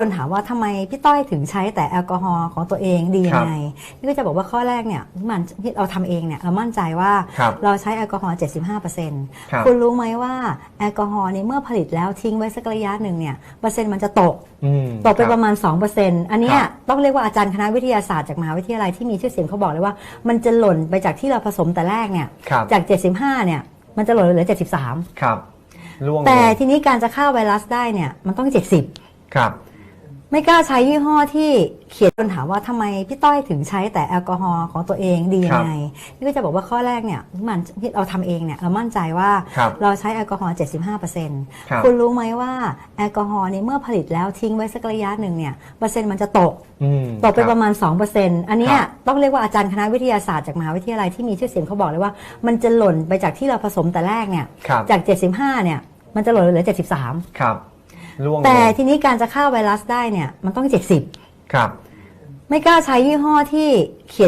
คนถามว่าทำไมพี่ต้อยถึงใช้แต่แอลกอฮอล์ของตัวเองดียังไงนี่ก็จะบอกว่าข้อแรกเนี่ยมันที่เราทำเองเนี่ยเรามั่นใจว่าครับเราใช้แอลกอฮอล์75%ครับคุณรู้ไหมว่าแอลกอฮอล์เนี่ยเมื่อผลิตแล้วทิ้งไว้สักระยะหนึ่งเนี่ยเปอร์เซ็นต์มันจะตกอืมตกไปคบประมาณ 2%อันเนี้ยครับต้องเรียกว่าอาจารย์คณะวิทยาศาสตร์จากมหาวิทยาลัยที่มีชื่อเสียงเขาบอกเลยว่า มันจะหล่นไปจากที่เราผสมแต่แรกเนี่ยครับ จาก 75เนี่ยมันจะหล่นเหลือ 73 ครับล่วงแต่เลยทีนี้การจะฆ่าไวรัสได้เนี่ยมันต้อง 70 ครับ ไม่กล้าใช้ยี่ห้อที่เขียนคนถามว่าทำไมพี่ต้อยถึงใช้แต่แอลกอฮอล์ของตัวเองดียังไงนี่ก็จะบอกว่าข้อแรกเนี่ยมันที่เราทำเองเนี่ยเรามั่นใจว่าครับเราใช้แอลกอฮอล์75%ครับคุณรู้ไหมว่าแอลกอฮอล์เนี่ยเมื่อผลิตแล้วทิ้งไว้สักระยะหนึ่งเนี่ยเปอร์เซ็นต์มันจะตกอืมตกไปคบประมาณ 2%อันเนี้ยครับต้องเรียกว่าอาจารย์คณะวิทยาศาสตร์จากมหาวิทยาลัยที่มีชื่อเสียงเขาบอกเลยว่า มันจะหล่นไปจากที่เราผสมแต่แรกเนี่ยครับจาก 75เนี่ยมันจะหล่นเหลือ 73 ครับ ล่วงแต่เลยทีนี้การจะฆ่าไวรัสได้เนี่ยมันต้อง 70 ครับ ไม่กล้าใช้ยี่ห้อที่เขียน